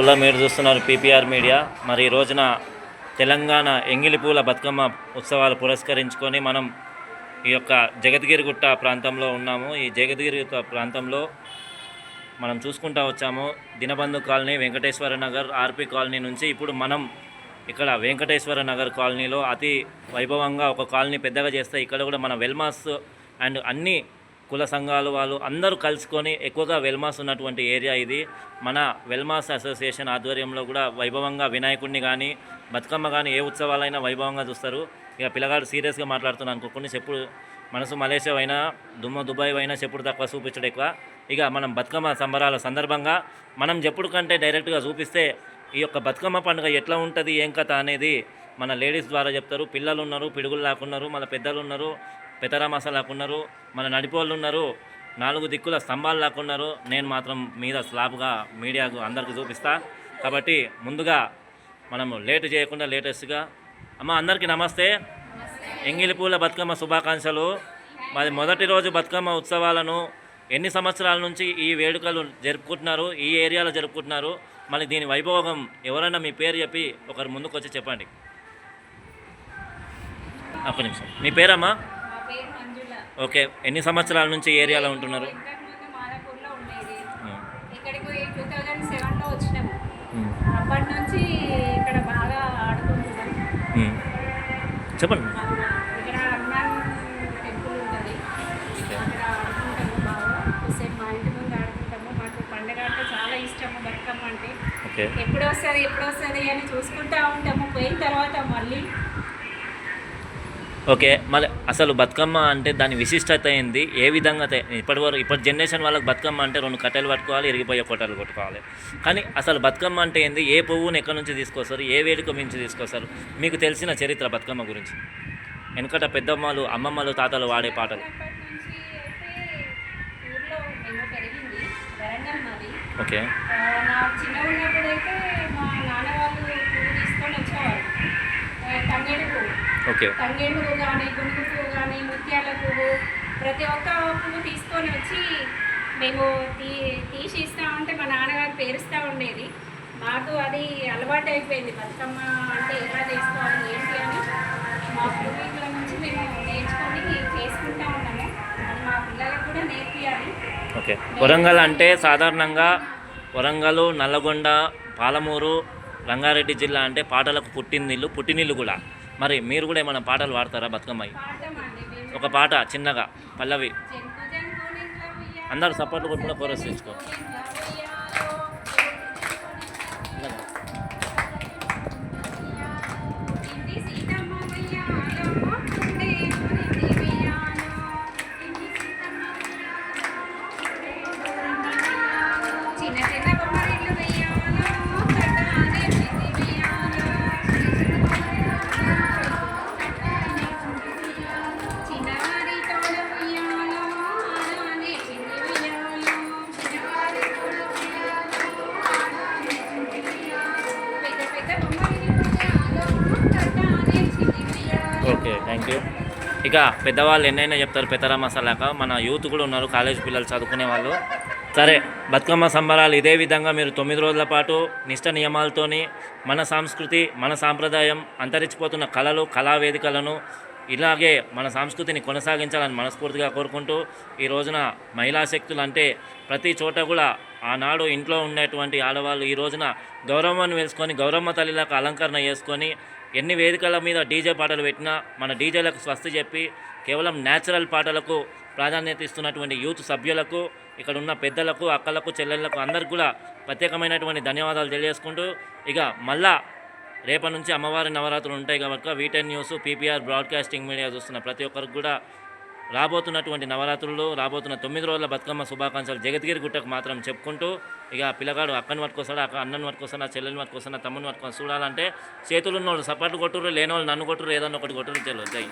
ఇలా మీరు చూస్తున్నారు పీపీఆర్ మీడియా. మరి ఈ రోజున తెలంగాణ ఎంగిలిపూల బతుకమ్మ ఉత్సవాలు పురస్కరించుకొని మనం ఈ యొక్క జగద్గిరిగుట్ట ప్రాంతంలో ఉన్నాము. ఈ జగద్గిరిగుట్ట ప్రాంతంలో మనం చూసుకుంటా వచ్చాము. Dinabandhu colony Venkateswara Nagar RP colony నుంచి ఇప్పుడు మనం ఇక్కడ వెంకటేశ్వర నగర్ కాలనీలో అతి వైభవంగా ఒక కాలనీ పెద్దగా చేస్తే ఇక్కడ కూడా మన వెల్మాస్ అండ్ అన్ని కుల సంఘాలు వాళ్ళు అందరూ కలుసుకొని ఎక్కువగా వెల్మాస్ ఉన్నటువంటి ఏరియా ఇది. మన వెల్మాస్ అసోసియేషన్ ఆధ్వర్యంలో కూడా వైభవంగా వినాయకుడిని కానీ బతుకమ్మ కానీ ఏ ఉత్సవాలైనా వైభవంగా చూస్తారు. ఇక పిల్లగాడు సీరియస్గా మాట్లాడుతున్నాను అనుకోకుండా చెప్పుడు మనసు మలేషియా అయినా దుమ్మ దుబాయ్ అయినా చెప్పుడు తక్కువ చూపించడం ఎక్కువ. ఇక మనం బతుకమ్మ సంబరాల సందర్భంగా మనం చెప్పుడు కంటే డైరెక్ట్గా చూపిస్తే ఈ యొక్క బతుకమ్మ పండుగ ఎట్లా ఉంటుంది ఏం కథ అనేది మన లేడీస్ ద్వారా చెప్తారు. పిల్లలు ఉన్నారు పిడుగులు లేకున్నారు మన పెద్దలు ఉన్నారు పెతరామాస లాక్కున్నారు మన నడిపోళ్ళు ఉన్నారు నాలుగు దిక్కుల స్తంభాలు లాక్కున్నారు నేను మాత్రం మీద స్లాబ్గా మీడియాకు అందరికి చూపిస్తా. కాబట్టి ముందుగా మనము లేట్ చేయకుండా లేటెస్ట్గా అమ్మ అందరికీ నమస్తే. ఎంగిలిపూల బతుకమ్మ శుభాకాంక్షలు. మరి మొదటి రోజు బతుకమ్మ ఉత్సవాలను ఎన్ని సంవత్సరాల నుంచి ఈ వేడుకలు జరుపుకుంటున్నారు ఈ ఏరియాలో జరుపుకుంటున్నారు మళ్ళీ దీని వైభోగం ఎవరైనా మీ పేరు చెప్పి ఒకరు ముందుకు వచ్చి చెప్పండి. ఒక్క నిమిషం. మీ పేరమ్మా? ఓకే ఎన్ని సంవత్సరాల నుంచి ఏరియాలో ఉంటున్నారు. చెప్పండి. ఎప్పుడు వస్తుంది ఎప్పుడు వస్తుంది అని చూసుకుంటా ఉంటాము. పోయిన తర్వాత మళ్ళీ ఓకే మళ్ళీ అసలు బతుకమ్మ అంటే దాని విశిష్టత ఏంది? ఏ విధంగా ఇప్పటి వరకు ఇప్పటి జనరేషన్ వాళ్ళకి బతుకమ్మ అంటే రెండు కట్టెలు పట్టుకోవాలి ఇరిగిపోయే కొట్టలు కొట్టుకోవాలి. కానీ అసలు బతుకమ్మ అంటే ఏంది? ఏ పువ్వును ఎక్కడి నుంచి తీసుకొస్తారు? ఏ వేడుక నుంచి తీసుకొస్తారు? మీకు తెలిసిన చరిత్ర బతుకమ్మ గురించి. వెనుకట పెద్దమ్మలు అమ్మమ్మలు తాతలు వాడే పాటలు. ఓకే. తంగేడు పువ్వు కానీ పువ్వు కానీ ముత్యాల పువ్వు ప్రతి ఒక్క పువ్వు తీసుకొని వచ్చి మేము తీ తీసి ఇస్తా ఉంటే మా నాన్నగారు పేరుస్తూ ఉండేది. మాకు అది అలవాటు అయిపోయింది బతుకమ్మ అంటే ఎలా చేసుకోవాలి ఏంటి అని మా పూర్వీకుల నుంచి మేము నేర్చుకొని చేసుకుంటా ఉన్నాము. మా పిల్లలకు కూడా నేర్పియాలి. ఓకే వరంగల్ అంటే సాధారణంగా వరంగల్ నల్లగొండ పాలమూరు రంగారెడ్డి జిల్లా అంటే పాటలకు పుట్టినిల్లు పుట్టినిల్లు కూడా. మరి మీరు కూడా ఏమైనా పాటలు పాడతారా బతుకమ్మాయి? ఒక పాట చిన్నగా పల్లవి. అందరు సపోర్ట్ నింట్ల కొట్టుకుని కోరస్ తెచ్చుకో. థ్యాంక్ యూ ఇక పెద్దవాళ్ళు ఎన్నైనా చెప్తారు పెద్దరా సలాక మన యూత్ కూడా ఉన్నారు కాలేజ్ పిల్లలు చదువుకునే వాళ్ళు. సరే బతుకమ్మ సంబరాలు ఇదే విధంగా మీరు తొమ్మిది రోజుల పాటు నిష్ట నియమాలతోని మన సంస్కృతి మన సాంప్రదాయం అంతరించిపోతున్న కళలు కళా వేదికలను ఇలాగే మన సంస్కృతిని కొనసాగించాలని మనస్ఫూర్తిగా కోరుకుంటూ ఈ రోజున మహిళా శక్తులు అంటే ప్రతి చోట కూడా ఆనాడు ఇంట్లో ఉండేటువంటి ఆడవాళ్ళు ఈ రోజున గౌరవాన్ని వేసుకొని గౌరమ్మ తల్లిలాగా అలంకరణ చేసుకొని ఎన్ని వేదికల మీద డీజే పాటలు పెట్టినా మన డీజేలకు స్వస్తి చెప్పి కేవలం న్యాచురల్ పాటలకు ప్రాధాన్యత ఇస్తున్నటువంటి యూత్ సభ్యులకు ఇక్కడ ఉన్న పెద్దలకు అక్కలకు చెల్లెళ్ళకు అందరికి కూడా ప్రత్యేకమైనటువంటి ధన్యవాదాలు తెలియజేసుకుంటూ ఇక మళ్ళా రేపటి నుంచి అమ్మవారి నవరాత్రులు ఉంటాయి కాబట్టి వీటెన్ న్యూస్ పీపీఆర్ బ్రాడ్కాస్టింగ్ మీడియా చూస్తున్న ప్రతి ఒక్కరికి కూడా రాబోతున్నటువంటి నవరాత్రులు రాబోతున్న తొమ్మిది రోజుల బతుకమ్మ శుభాకాంక్షలు జగద్గిరి గుట్టకు మాత్రం చెప్పుకుంటూ ఇక పిల్లగాడు అక్కని పట్టుకొస్తాడు అక్క అన్నని పట్టుకొస్తాను చెల్లెని పట్టుకొస్తాను తమ్ముని పట్టుకొని చూడాలంటే చేతులు ఉన్నోళ్ళు సపరేట్ కొట్టురు లేనోళ్ళు నన్ను కొట్టురు ఏదన్నా ఒకటి కొట్టురు చెల్లు జై